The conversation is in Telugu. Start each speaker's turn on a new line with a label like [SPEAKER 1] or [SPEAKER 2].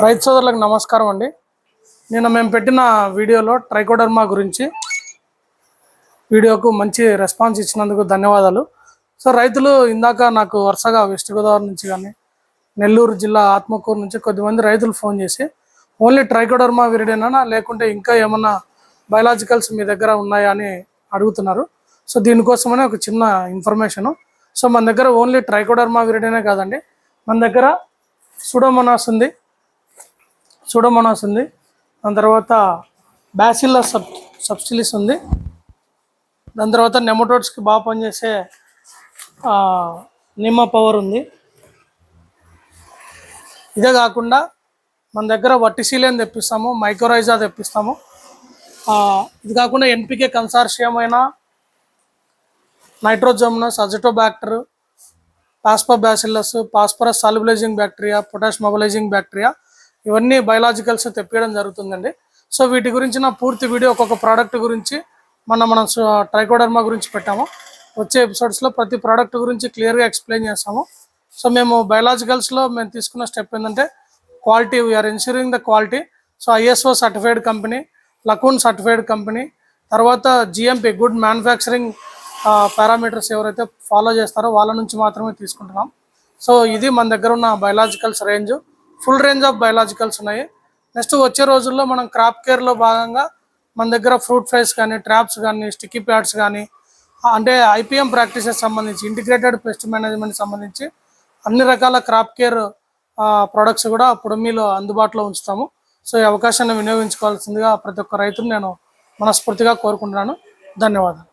[SPEAKER 1] రైతు సోదరులకు నమస్కారం అండి. నిన్న మేము పెట్టిన వీడియోలో ట్రైకోడర్మా గురించి వీడియోకు మంచి రెస్పాన్స్ ఇచ్చినందుకు ధన్యవాదాలు. సో రైతులు ఇందాక నాకు వరుసగా వెస్ట్ గోదావరి నుంచి కానీ నెల్లూరు జిల్లా ఆత్మకూరు నుంచి కొద్దిమంది రైతులు ఫోన్ చేసి ఓన్లీ ట్రైకోడర్మా విరిడేనా? లేకుంటే ఇంకా ఏమన్నా బయలాజికల్స్ మీ దగ్గర ఉన్నాయా? అని అడుగుతున్నారు. సో దీనికోసమనే ఒక చిన్న ఇన్ఫర్మేషను. సో మన దగ్గర ఓన్లీ ట్రైకోడర్మా విరిడేనే కాదండి. మన దగ్గర సుడోమోనాస్ ఉంది. సూడోమోనాస్ ఉంది. దాని తర్వాత బ్యాసిల్లా సబ్ సబ్స్టిలిస్ ఉంది. దాని తర్వాత నెమటోడ్స్కి బాగా పనిచేసే నిమ్మ పవర్ ఉంది. ఇదే కాకుండా మన దగ్గర వట్టిసీలేని తెప్పిస్తాము మైక్రోరైజా తెప్పిస్తాము. ఇది కాకుండా ఎన్పికే కన్సార్షియం అయిన nitrosomonas phosphor bacillus phosphorus solubilizing bacteria potash mobilizing bacteria ఇవన్నీ బయలాజికల్స్ తెప్పియడం జరుగుతుందండి. సో వీటి గురించి నా పూర్తి వీడియో ఒక్కొక్క ప్రోడక్ట్ గురించి మన మనం ట్రైకోడర్మా గురించి పెట్టాము. వచ్చే ఎపిసోడ్స్లో ప్రతి ప్రోడక్ట్ గురించి క్లియర్గా ఎక్స్ప్లెయిన్ చేస్తాము. సో మేము బయలాజికల్స్లో మేము తీసుకున్న స్టెప్ ఏంటంటే quality we are insuring the quality so ISO certified company లకూన్ certified company తర్వాత జిఎంపి గుడ్ మ్యానుఫ్యాక్చరింగ్ పారామీటర్స్ ఎవరైతే ఫాలో చేస్తారో వాళ్ళ నుంచి మాత్రమే తీసుకుంటున్నాం. సో ఇది మన దగ్గర ఉన్న biologicals range full range of biologicals ఉన్నాయి. నెక్స్ట్ వచ్చే రోజుల్లో మనం క్రాప్ కేర్లో భాగంగా మన దగ్గర ఫ్రూట్ ఫ్రైస్ కానీ ట్రాప్స్ కానీ స్టిక్కీ ప్యాడ్స్ కానీ అంటే ఐపీఎం ప్రాక్టీసెస్ సంబంధించి ఇంటిగ్రేటెడ్ పెస్ట్ మేనేజ్మెంట్ సంబంధించి అన్ని రకాల క్రాప్ కేర్ ప్రొడక్ట్స్ కూడా పొడమీలో అందుబాటులో ఉంచుతాము. సో ఈ అవకాశాన్ని వినియోగించుకోవాల్సిందిగా ప్రతి ఒక్క రైతును నేను మనస్ఫూర్తిగా కోరుకుంటున్నాను. ధన్యవాదాలు.